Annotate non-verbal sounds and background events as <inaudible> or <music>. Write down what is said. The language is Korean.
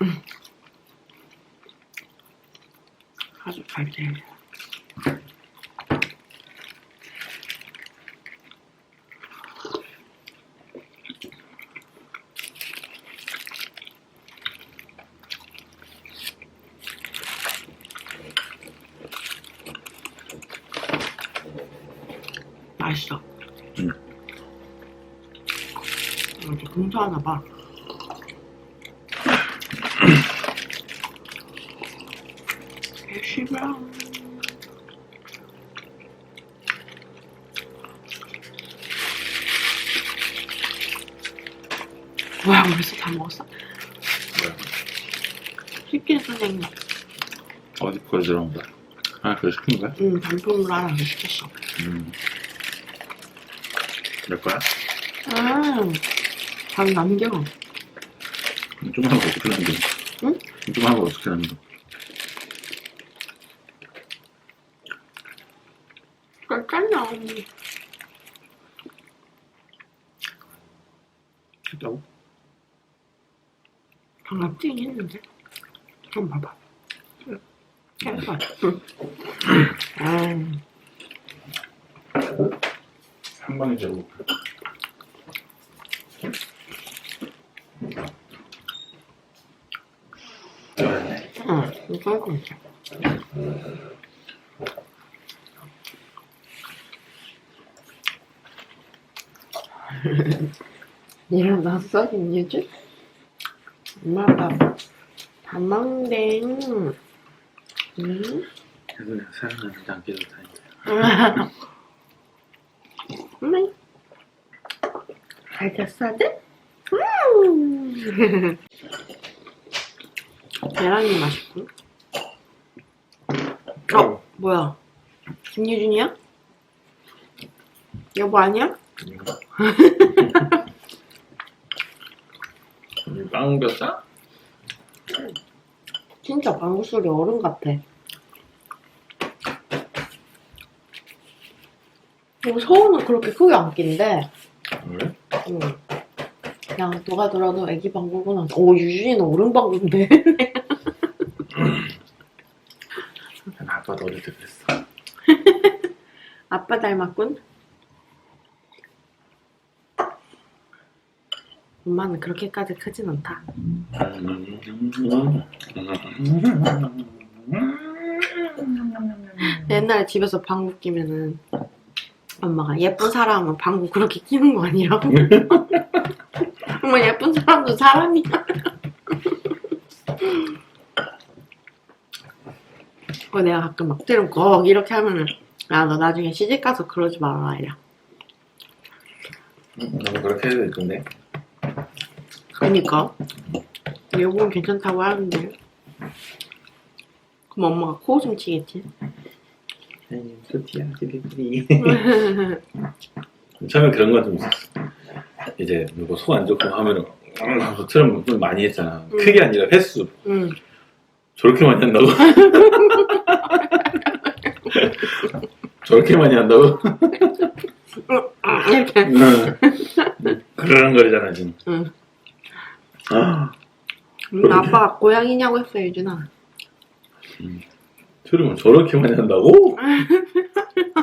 응. 아주 잘 돼. 맛있어. 응. 이렇게 근사하나 봐. 배시면 뭐야 벌써 다 먹었어? 뭐야 치킨 선생님 어디 거기 들어온 거야? 아 그거 시킨 거야? 응 단품으로 하나 더 시켰어 음. 몇 거야? 아밥 남겨 좀만 거 어떻게 남겨? 응? 좀만 거 어떻게 남겨? 깜짝이야 했다고? 방금 찡 했는데 좀 봐봐 해봐 아 <laughs> 한 방에 재고 잘했네 응, 이거 할거 있어. 일어났어, 김유주? 엄마가 밥 먹는데, 응? 사랑하는데 안 깨도 다행이 다 응? 잘 잤어, 아들? 음. <laughs> 계란이 맛있고. 어, 뭐야? 김유준이야? 여보 아니야? <laughs> 빵 겼어? 진짜 방구 소리 어른 같아. 어, 서우는 그렇게 크게 안 낀대. 왜? 응. 그냥 누가 들어도 애기 방구구나. 오, 유준이는 어른 방구인데. 난 아빠도 어릴 때 그랬어 <laughs> 아빠 닮았군. 엄마는 그렇게까지 크진 않다. <laughs> 옛날에 집에서 방구 끼면은 엄마가 예쁜 사람은 방구 그렇게 끼는 거 아니라고? <laughs> 엄마 예쁜 사람도 사람이야. 어, 내가 가끔 막 때려 꼭 이렇게 하면은 야 너 나중에 시집 가서 그러지 말아라 이래. 너도 그렇게 해도 되던데 그니까 여보는 괜찮다고 하는데 그럼 엄마가 코웃음 치겠지. 아 니 소티야 띠리띠리 처음에 그런 건 좀 있었어 이제 누구 속 안 좋고 하면은 하면서 트럼 좀 많이 했잖아 음. 크게 아니라 횟수 응. 저렇게 많이 한다고? <laughs> 저렇게 많이 한다고? 이렇게. 응. 그러는 거리잖아 지금 응. 아 음, 아빠가 고양이냐고 했어 유준아. 트럼을 저렇게 많이 한다고? <laughs>